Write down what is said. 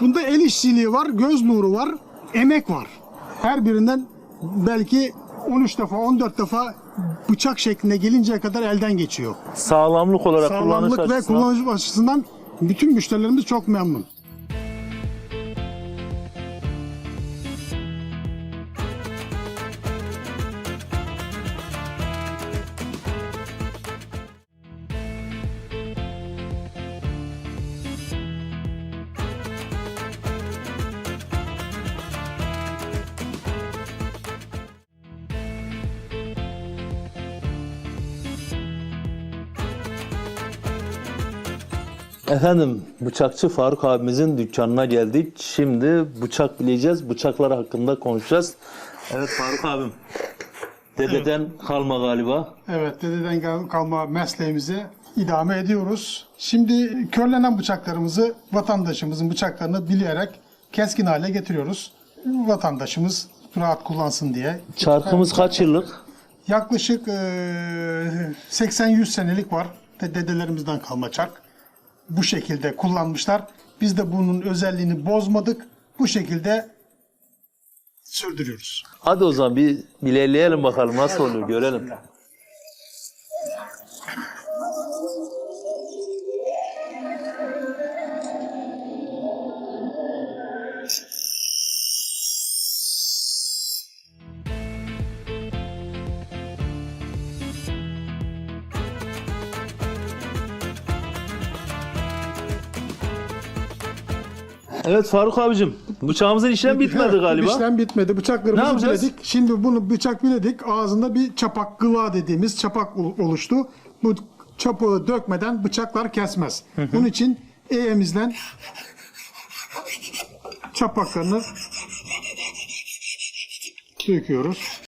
Bunda el işçiliği var, göz nuru var, emek var. Her birinden belki 13 defa, 14 defa bıçak şeklinde gelinceye kadar elden geçiyor. Sağlamlık olarak kullanış Sağlamlık ve açısından. kullanış açısından bütün müşterilerimiz çok memnun. Efendim bıçakçı Faruk abimizin dükkanına geldik. Şimdi bıçak bileceğiz. Bıçaklar hakkında konuşacağız. Evet Faruk abim. Dededen kalma galiba. Evet, dededen kal- kalma mesleğimizi idame ediyoruz. Şimdi körlenen bıçaklarımızı vatandaşımızın bıçaklarını bilerek keskin hale getiriyoruz. Vatandaşımız rahat kullansın diye. Çarkımız kaç yıllık? Yaklaşık eee, 80-100 senelik var. De- Dedelerimizden kalma çark. Bu şekilde kullanmışlar. Biz de bunun özelliğini bozmadık. Bu şekilde sürdürüyoruz. Hadi o zaman bir bileleyelim bakalım nasıl oluyor görelim. Evet Faruk abicim bıçağımızın işlem bitmedi galiba. İşlem bitmedi. Ne Bıçaklarımızı yapacağız? biledik. Şimdi bunu bıçak biledik. Ağzında bir çapak gıva dediğimiz çapak ol- oluştu. Bu çapağı dökmeden bıçaklar kesmez. Bunun için eğimizden çapaklarını döküyoruz.